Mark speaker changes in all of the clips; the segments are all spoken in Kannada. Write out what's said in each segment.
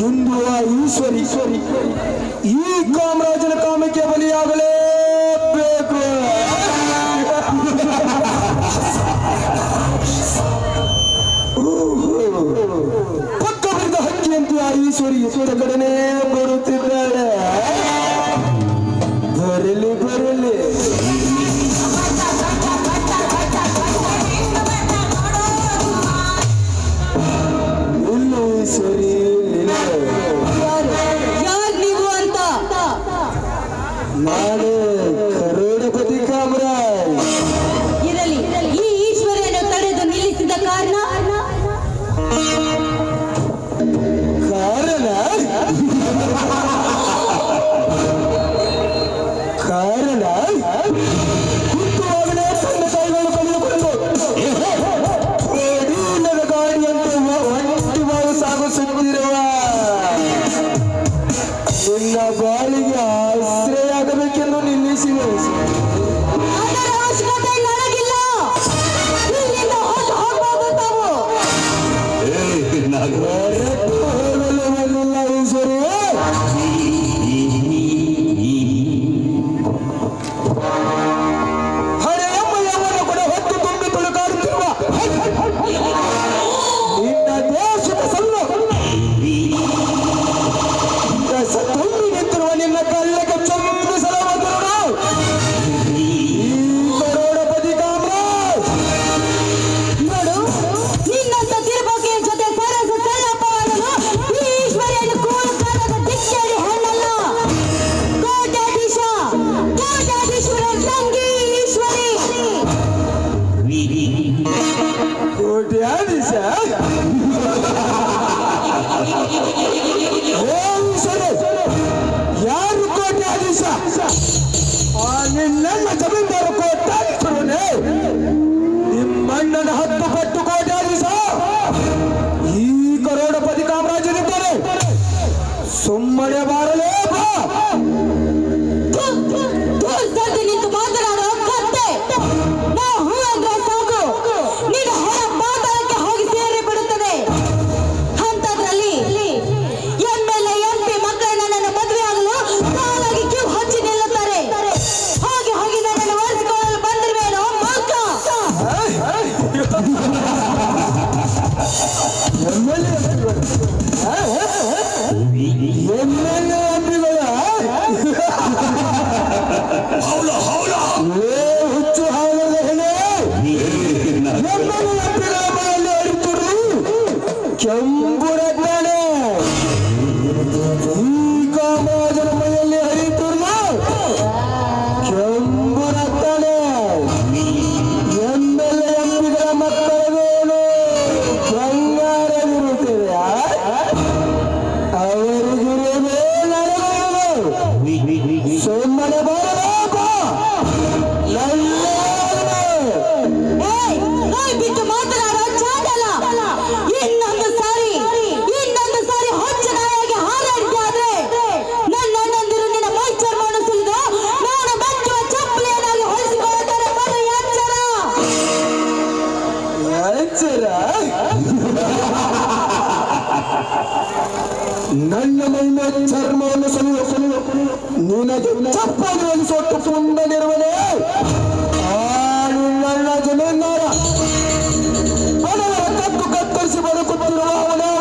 Speaker 1: ಎಂಬುವ ಈಶ್ವರಿ ಈ ಕಾಮರಾಜನ ಕಾಮಕ್ಕೆ ಬಲಿಯಾಗಲೇಬೇಕು ಪಕ್ಕದ ಹಕ್ಕಿಯಂತೆ ಆ ಈಶ್ವರಿ ಈಶ್ವರ ಕಡನೆ Sri. Football. ದಿವಸ ನಿನ್ನೆಲ್ಲ ಜಮೀನ್ದಾರ ಕೊಟ್ಟ ನಿಮ್ಮಣ್ಣನ ಹತ್ತು ಪಟ್ಟು
Speaker 2: ಎಚ್ಚರ
Speaker 1: ನನ್ನ ಮೈನ ಚರ್ಮವನ್ನು ಸನಿಹ ಸನಿಹ ನಿನಗೆ ಚಪ್ಪಲಿಯಲ್ಲಿ ಸೊಟ್ಟು ತುಂಡಲಿರುವನೆ ಆಳು ನನ್ನ ಜಮೀನಾರ ಬಡವರ ಕತ್ತು ಕತ್ತರಿಸಿ ಬದುಕುತ್ತಿರುವ ಅವನೇ.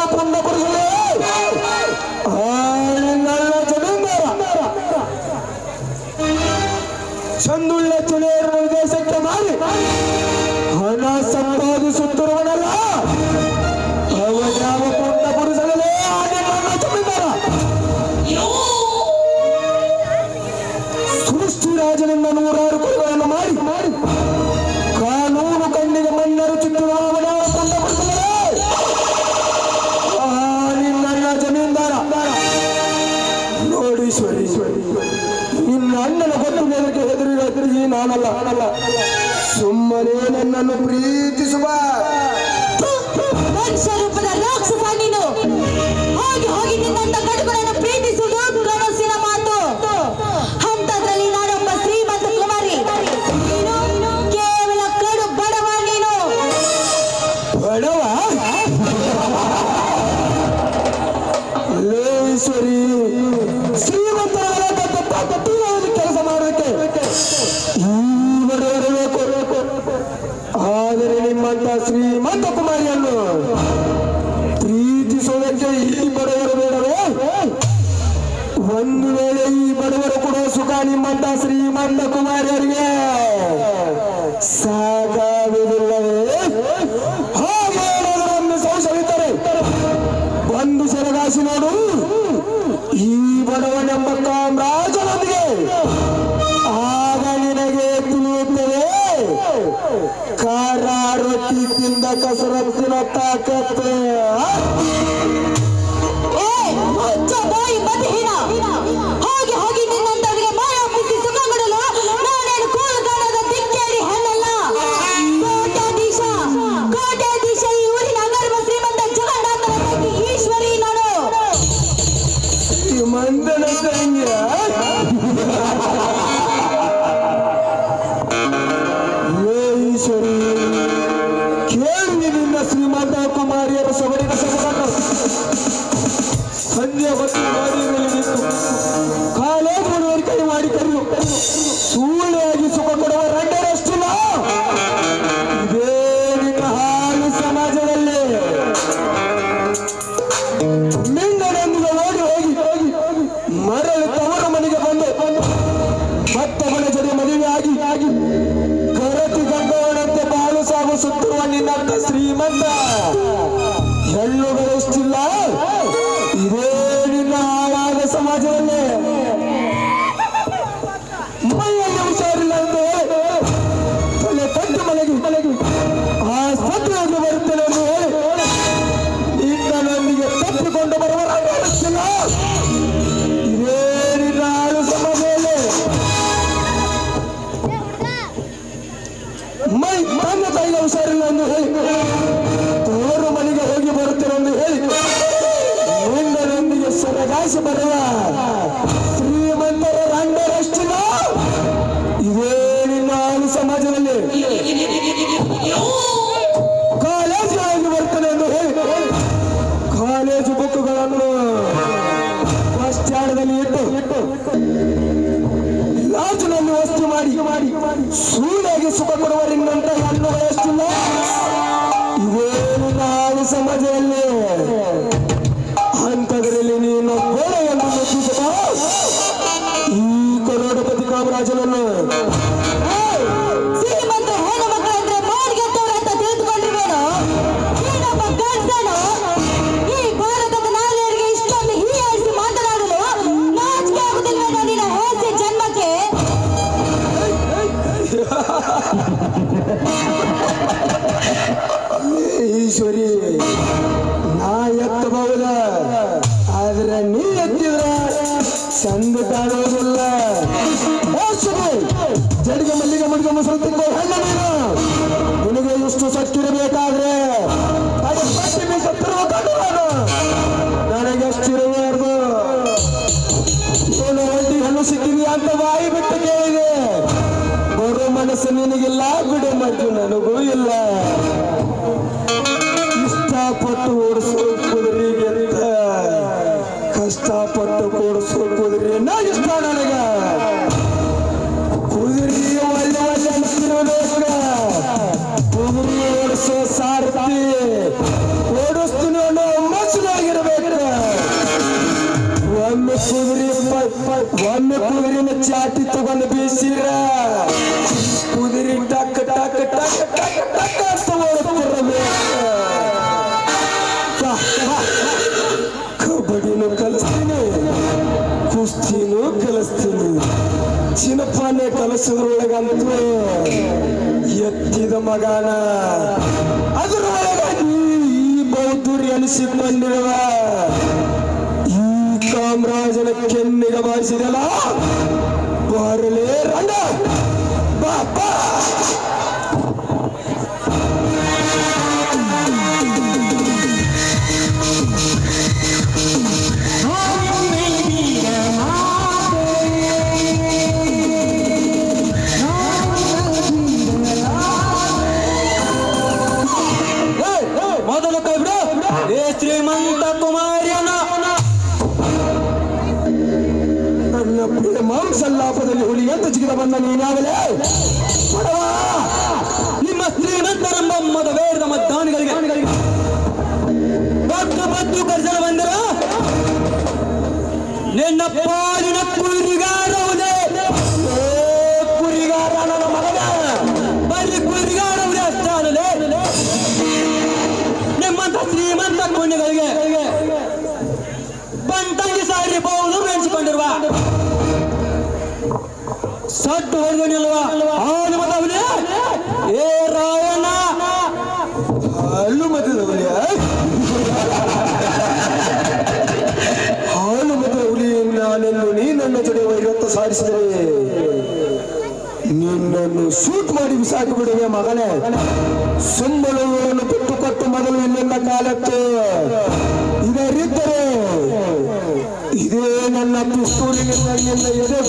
Speaker 1: ಮನುಷ್ಯನನ್ನು ಪ್ರೀತಿಸುವ ಮನುಷ್ಯರು ಒಂದು ವೇಳೆ ಈ ಬಡವರು ಕೂಡ ಸುಖ ನಿಮ್ಮಂತ ಶ್ರೀಮಂತ ಕುಮಾರರಿಗೆ ಸಾಕಾಗುವುದಿಲ್ಲವೇ? ಸಂಶಯಿತರೆ ಬಂದು ಸೆರಗಾಸಿ ನೋಡು. ಈ ಬಡವನೆಂಬ ಕಾಮರಾಜನೊಂದಿಗೆ ಆಗ ನಿನಗೆ ತಿಳಿಯುತ್ತದೆ ಖಾರ ತಿಂದ ಕಸರತ್ತಿನ ತಾಕತ್ತು ಕಾಲೇಜು ಆಗಿ ಬರ್ತೇನೆ ಎಂದು ಹೇಳಿ. ಕಾಲೇಜು ಬುಕ್ಗಳನ್ನು ಬಸ್ ಸ್ಟ್ಯಾಂಡ್ದಲ್ಲಿ ಇಟ್ಟು ಲಾಜ್ನಲ್ಲಿ ವಸ್ತು ಮಾಡಿ ಮಾಡಿ ಸೂರ್ಯಾಗಿ ಸುಖ
Speaker 2: ಕೊಡುವರಿಂದಂತ ಹೆಣ್ಣು
Speaker 1: ಬಯಸ್ತಿಲ್ಲ ಇದೇನು ನಾವು ಸಮಾಜದಲ್ಲಿ? ಒಮ್ಮೆ ಕುದುರಿನ ಚಾಟಿ ತಗೊಂಡು ಬೀಸಿರ ಕುದುರಿ ಟಕ್ ಟಕ್ ಟಕ್ ಟಕ್ ಟಕ್ ಅಂತ ಕಬಡ್ಡಿನೂ ಕಲಿಸ್ತೀನಿ, ಕುಸ್ತಿನೂ ಕಲಿಸ್ತೀನಿ. ಚಿನ್ನಪ್ಪನೇ ಕಲಿಸೋದ್ರೊಳಗಂತೂ ಎತ್ತಿದ ಮಗಾನ. ಅದರೊಳಗ ಈ ಬೌದ್ಧರಿ ಅನಿಸಿಕೊಂಡಿರುವ ராஜனுக்கு நிகமாய் செய்தலாம் பாருலே ரங்க பாப்பா ಮಾಂಸಲ್ಲಾಪದಲ್ಲಿ ಹುಲಿ ಅಂತ ಜಿಗಿದ ಬಂದ ನೀನಾಗಲೇ
Speaker 3: ನಿಮ್ಮ ಶ್ರೀಮಂತರೆಂಬ ಮತವೇರದ ಮತದಾನಿಗಳಿಗೆ ಕರ್ಜನ ಬಂದಿರ. ನಿನ್ನ ಪಾಲಿನ ಕುರಿಗಾರವುದೇ ಸಟ್ಟು ಹೊಡೆದು ನಿಲ್ವ ಅವನು? ಮತವನೇ ಏ ರಾಯಣ್ಣ
Speaker 1: ಅಲ್ಲು ಮತದ ಹುಲಿ ಹಾಲು ಮತದ ಹುಲಿ ನಾನೆಂದು ನೀ ನನ್ನ ಜೊತೆ ವೈರತ್ವ ಸಾರಿಸಿದರೆ ನಿನ್ನನ್ನು ಶೂಟ್ ಮಾಡಿ ಬಿಸಾಕಿ ಬಿಡುವೆ ಮಗನೇ. ಸುಮ್ಮಲುವನ್ನು ಬಿಟ್ಟು ಕೊಟ್ಟು ಮೊದಲು ಕಾಲಕ್ಕೆ ನನ್ನ ಎದೆ
Speaker 3: ನಿನ್ನ ಎದೆ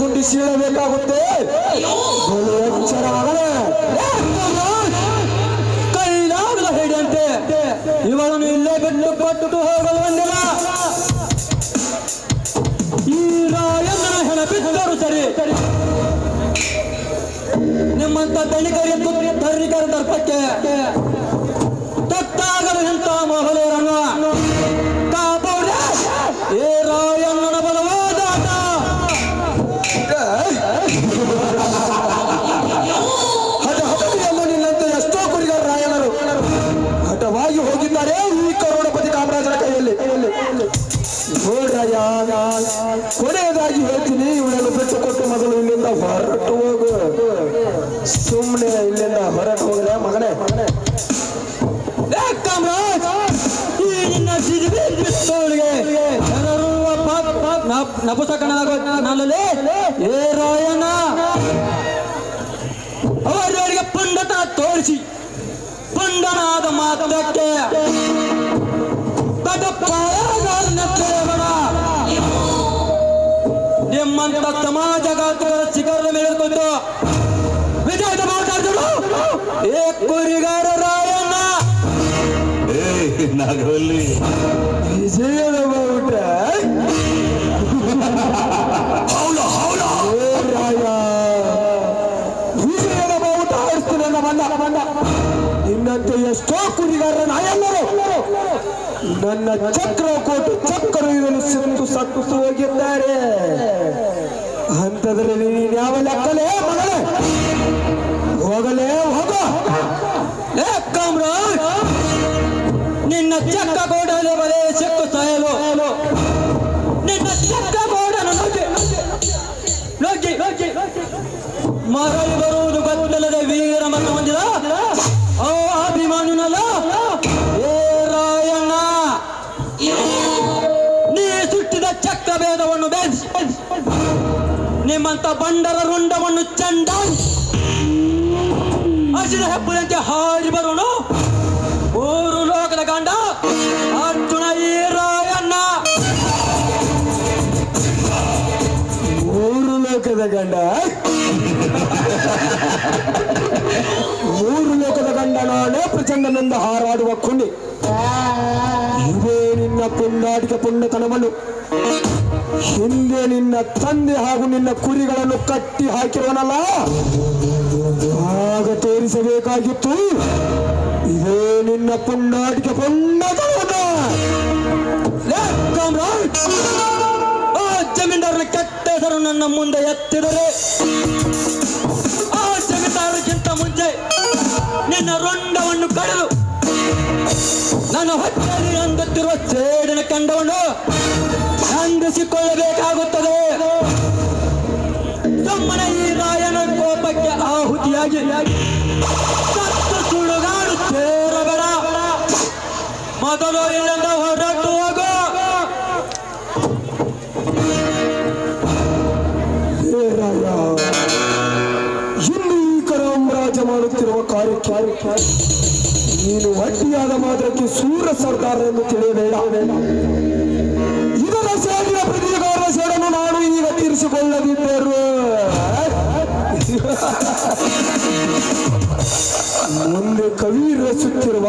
Speaker 3: ಪುಂಡನಾದ ಮಾತಕ್ಕೆ ನಿಮ್ಮಂತ ಸಮಾಜಘಾತುಗಳ ಶಿಖರ ಮೇಲೆಕೊಂಡು ವಿಜಯದ ಮಾತಾಡಿದರು ಏ ಕುರಿಗಾರ ರಾಯಣ್ಣ.
Speaker 1: ಏ ವಿಜಯದ ಬಾವುಟ ನನ್ನ ಚಕ್ರ ಕೋಟು ಚಕ್ರ ಇದನ್ನು ಸಿಂತು ಸತ್ತು ಹೋಗಿದ್ದಾರೆ. ಹಂತದಲ್ಲಿ ನೀನು ಯಾವ ಲೆಕ್ಕಲೇ ಮಗಳೇ? ಹೋಗಲೇ ಹೋಗ.
Speaker 3: ಕಾಮ್ರಾಜ್, ನಿನ್ನ ಚಕ್ಕ ಗೋಡಲೆ ಬರೇ ಸಿಕ್ಕು ಸಾಯಲು. ನಿನ್ನ ಚಕ್ಕ ಗೋಡನ ನುಗ್ಗಿ ನುಗ್ಗಿ ನುಗ್ಗಿ ಸುಟ್ಟಿದ ಚಕ್ಕ ಭೇದವನ್ನು ಬೇಯಿಸಿ ನಿಮ್ಮಂತ ಬಂಡರ ರುಂಡವನ್ನು ಚಂಡಾಗಿ ಹಸಿದ ಹೆಪ್ಪದಂತೆ ಹಾರಿ ಬರೋನು ಮೂರು ಲೋಕದ ಗಂಡ ಅರ್ಜುನ ಈ ರಾಯಣ್ಣ
Speaker 1: ಮೂರು ಲೋಕದ ಗಂಡ ಮೂರು ಲೋಕದ ಗಂಡ ನಾನೇ ಪ್ರಚಂಡನಿಂದ ಹಾರಾಡುವ ಕುಂಡಿ ಇದೇ ನಿನ್ನ ಪುಂಡಾಟಿಕೆ ಪುಂಡತನವನ್ನು, ಹಿಂದೆ ನಿನ್ನ ತಂದೆ ಹಾಗೂ ನಿನ್ನ ಕುರಿಗಳನ್ನು ಕಟ್ಟಿ ಹಾಕಿರುವನಲ್ಲ? ಆಗ ತೋರಿಸಬೇಕಾಗಿತ್ತು, ಇದೇ ನಿನ್ನ ಪುಂಡಾಟಿಕೆ
Speaker 3: ಲೇ ಆ ಕೆಟ್ಟ ಹೆಸರು ನನ್ನ ಮುಂದೆ ಎತ್ತಿದರೆ, ಆ ಜಮೀನ್ದಾರಕ್ಕಿಂತ ಮುಂಚೆ ನಿನ್ನ ರೊಂಡವನ್ನು ಕಡಿದು ನನ್ನ ಹೊಟ್ಟೆಯಲ್ಲಿ ಅಂದುತ್ತಿರುವ ಸೇಡಿನ ಕಂಡವನು ಹಂದಿಸಿಕೊಳ್ಳಬೇಕಾಗುತ್ತದೆ ತಮ್ಮನ ಈ ರಾಯನ ಕೋಪಕ್ಕೆ ಆಹುತಿಯಾಗಿ ಸುಡುಗಾಡು ಸೇರಬೇಡ ಮೊದಲು ಇಲ್ಲಿಂದ ಹೊರಟು ಹೋಗು.
Speaker 1: ಈ ಕರಾಮರಾಜ ಮಾಡುತ್ತಿರುವ ಕಾರ್ಯಕ್ಕೆ ನೀನು ಅಡ್ಡಿಯಾದ ಮಾತ್ರಕ್ಕೆ ಸೂರ ಸರ್ದಾರ ಎಂದು ತಿಳಿಯಬೇಡ. ಇದರ ಸೇರಿನ ಪ್ರತಿಗಾರರ ಸೇಡನ್ನು ನಾನು ಈಗ ತೀರಿಸಿಕೊಳ್ಳದಿದ್ದರು. ಮುಂದೆ ಕವಿ ರಚಿಸುತ್ತಿರುವ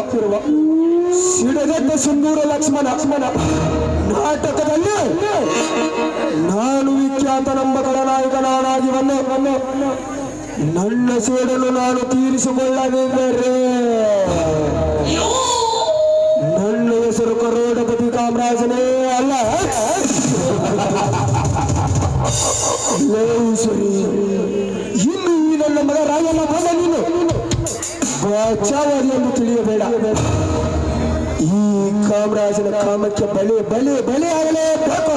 Speaker 1: ಸಿಡದಡ್ಡ ಸಿಂಧೂರ ಲಕ್ಷ್ಮಣ ಲಕ್ಷ್ಮಣ ನಾಟಕದಲ್ಲಿ ನಾನು ವಿಖ್ಯಾತ ನಂಬ ಖಳನಾಯಕ ನಾನಾಗಿ ನನ್ನ ಸೇಡನ್ನು ನಾನು ತೀರಿಸಿಕೊಳ್ಳದಿದ್ದರೆ ನನ್ನ ಹೆಸರು ಕರೋಡಪತಿ ಕಾಮರಾಜನೇ ಅಲ್ಲ. ಇನ್ನು ಈ ನನ್ನ ಮಗ ರಾಜನ ಮಗ ನೀನು. ಬಚಾವರಿ ಎಂದು ತಿಳಿಯಬೇಡ. ಈ ಕಾಮರಾಜನ ಕಾಮಕ್ಕೆ ಬಲೆ ಬಲೆ ಬಲೆ ಆಗಲೇಬೇಕು